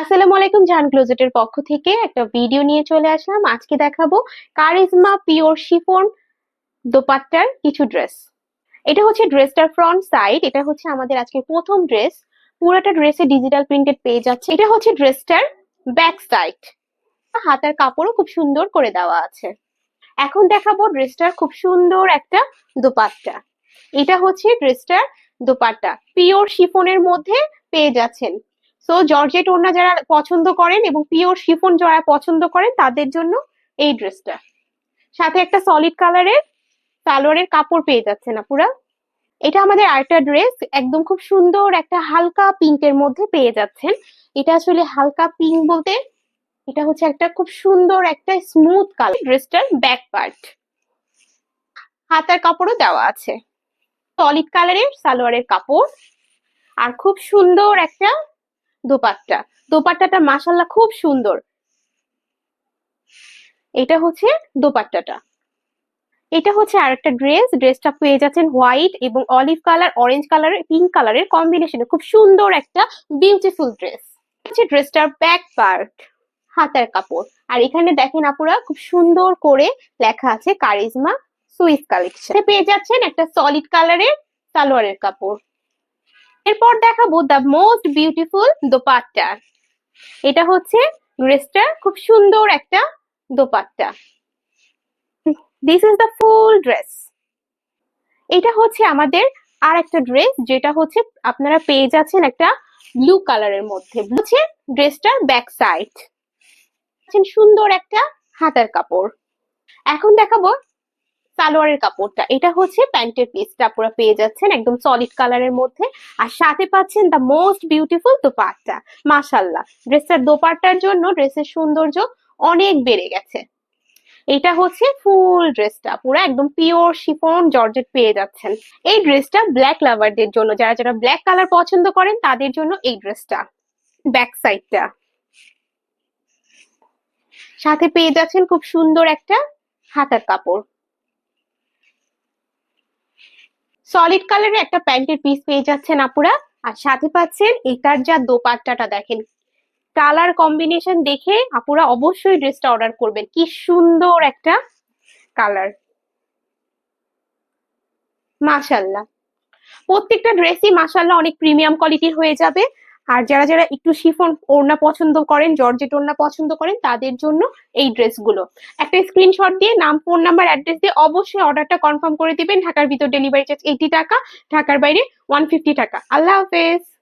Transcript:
আসসালামু আলাইকুম জান ক্লোজেটের পক্ষ থেকে একটা ভিডিও নিয়ে চলে আসলাম। আজকে দেখাবো কারিজমা পিওর শিফন দোপাট্টার কিছু ড্রেস। এটা হচ্ছে ড্রেসটার ফ্রন্ট সাইড, এটা হচ্ছে আমাদের আজকে প্রথম ড্রেস। পুরোটা ড্রেসে ডিজিটাল প্রিন্টেড পেয়ে যাচ্ছে। এটা হচ্ছে ড্রেসটার ব্যাক সাইড। হাতার কাপড়ও খুব সুন্দর করে দেওয়া আছে। এখন দেখাবো ড্রেসটার খুব সুন্দর একটা দোপাট্টা। এটা হচ্ছে ড্রেসটার দোপাট্টা। পিওর শিফনের মধ্যে পেয়ে যাচ্ছেন সো জর্জেট ওড়না যারা পছন্দ করেন এবং পিওর শিফন যারা পছন্দ করেন, তাদের জন্য এই ড্রেসটা। সাথে একটা সলিড কালারের সালোয়ারের কাপড় পেয়ে যাচ্ছে না পুরা এটা আমাদের আরেকটা ড্রেস, একদম খুব সুন্দর একটা হালকা পিঙ্কের মধ্যে পেয়ে যাচ্ছেন। এটা আসলে হালকা পিঙ্ক বলতে, এটা হচ্ছে একটা খুব সুন্দর একটা স্মুথ কালার ড্রেসটার ব্যাক পার্ট হাতার কাপড়ও দেওয়া আছে। সলিড কালারের সালোয়ারের কাপড়। আর খুব সুন্দর একটা দোপাট্টা। দোপাট্টাটা মাসাল্লাহ খুব সুন্দর। এটা হচ্ছে দোপাট্টাটা। এটা হচ্ছে আরেকটা ড্রেস। ড্রেসটা পেয়ে যাচ্ছেন হোয়াইট এবং অলিভ কালার, অরেঞ্জ কালারের পিঙ্ক কালারের কম্বিনেশনে। খুব সুন্দর একটা বিউটিফুল ড্রেস। হচ্ছে ড্রেসটার ব্যাক পার্ট, হাতার কাপড়। আর এখানে দেখেন আপুরা, খুব সুন্দর করে লেখা আছে কারিজমা সুইস কালেকশন। পেয়ে যাচ্ছেন একটা সলিড কালারের সালোয়ারের কাপড়। এরপর দেখাবো দ্য মোস্ট বিউটিফুল দোপাট্টা। এটা হচ্ছে ড্রেসটা, খুব সুন্দর একটা dupatta. This is the full dress এটা হচ্ছে আমাদের আর একটা ড্রেস যেটা হচ্ছে আপনারা পেয়ে যাচ্ছেন একটা ব্লু কালারের মধ্যে। হচ্ছে ড্রেসটার ব্যাক সাইড সুন্দর একটা হাতার কাপড়। এখন দেখাবো সালোয়ারের কাপড়টা। এটা হচ্ছে প্যান্টের পিসটা আপনারা পেয়ে যাচ্ছেন একদম সলিড কালারের মধ্যে। আর সাথে পাচ্ছেন দ্য মোস্ট বিউটিফুল দোপাট্টা। মাশাল্লাহ ড্রেসটার দোপাট্টার জন্য ড্রেসের সৌন্দর্য অনেক বেড়ে গেছে। এটা হচ্ছে ফুল ড্রেসটা পুরো একদম পিওর শিফন জর্জেট পেয়ে যাচ্ছেন। এই ড্রেসটা ব্ল্যাক লাভারদের জন্য, যারা যারা ব্ল্যাক কালার পছন্দ করেন, তাদের জন্য এই ড্রেসটা ব্যাক সাইডটা সাথে পেয়ে যাচ্ছেন খুব সুন্দর একটা হাতার কাপড়। সলিড কালারের একটা প্যান্টের পিস পেয়ে যাচ্ছেন আপুরা। আর সাথে পাচ্ছেন এটার যা দোপাট্টাটা দেখেন। কালার কম্বিনেশন দেখে আপুরা অবশ্যই ড্রেসটা অর্ডার করবেন। কি সুন্দর একটা কালার মাশাল্লাহ প্রত্যেকটা ড্রেসই মাশাল্লাহ অনেক প্রিমিয়াম কোয়ালিটির হয়ে যাবে। আর যারা যারা একটু শিফন ওড়না পছন্দ করেন, জর্জেট ওড়না পছন্দ করেন, তাদের জন্য এই ড্রেসগুলো। একটা স্ক্রিনশট দিয়ে নাম ফোন নাম্বার অ্যাড্রেস দিয়ে অবশ্যই অর্ডারটা কনফার্ম করে দিবেন। ঢাকার ভিতর ডেলিভারি চার্জ এইটি টাকা, ঢাকার বাইরে ওয়ান ফিফটি টাকা। আল্লাহ হাফেজ।